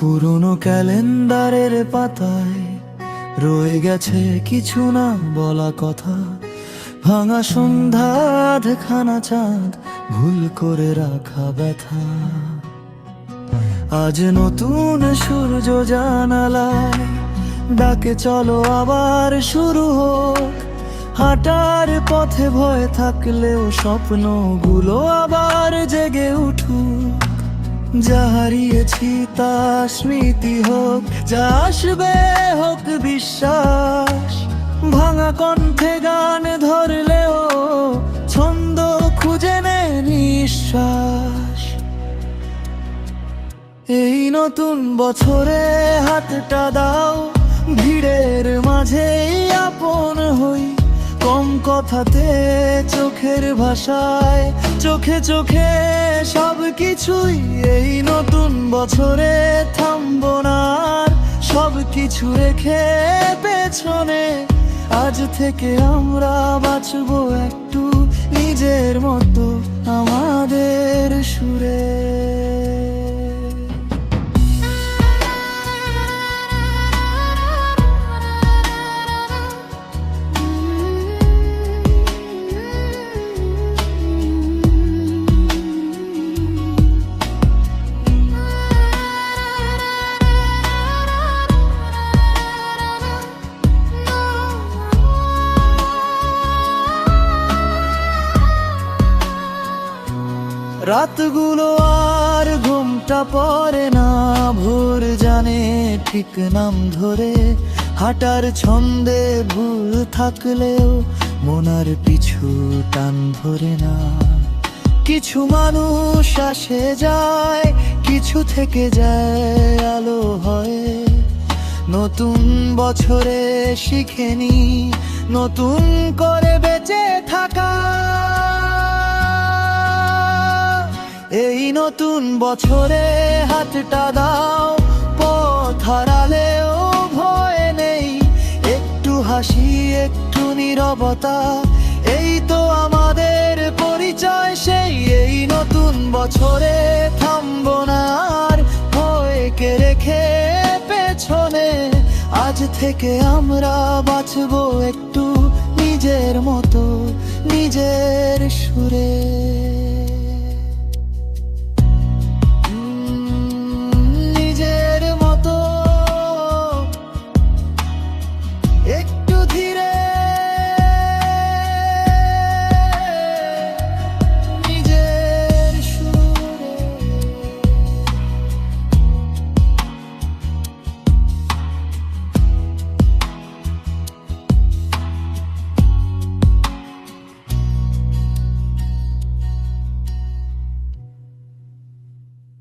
পুরনো ক্যালেন্ডারের পাতায় রয়ে গেছে কিছু না বলা কথা। ভাঙা সন্ধ্যা খানা চাঁদ, ভুল করে রাখা ব্যথা। আজ নতুন সূর্য জানালায় ডাকে, চলো আবার শুরু হোক। হাঁটার পথে ভয় থাকলেও স্বপ্নগুলো আবার জেগে উঠুক। যা হারিয়েছি তা স্মৃতি হোক, যা আসবে হোক বিশ্বাস। ভাঙা কণ্ঠে গান ধরলেও ছন্দ খুঁজে নে নিঃশ্বাস। এই নতুন বছরে হাতটা দাও, ভিড়ের মাঝেই কম কথাতে চোখের ভাষায়, চোখে চোখে সব কিছুই এই নতুন বছরে থামবো না সব কিছু রেখে পেছনে, আজ থেকে আমরা বাঁচবো একটু নিজের মতো আমাদের সুরে। রাতগুলো আর ঘুমটা পড়ে না, ভোর জানে ঠিক নাম ধরে। হাঁটার ছন্দে ভুল থাকলেও মনার পিছু টান ধরে না। কিছু মানুষ আসে যায়, কিছু থেকে যায় আলো হয়। নতুন বছরে শিখেনি, নতুন করে বেঁচে থাকা। এই নতুন বছরে হাতটা দাও, পথ হারালেও ভয় নেই। একটু হাসি, একটু নীরবতা, এই তো আমাদের পরিচয়। সেই এই নতুন বছরে থামবো না আর ভয়কে রেখে পেছনে। আজ থেকে আমরা বাঁচবো একটু।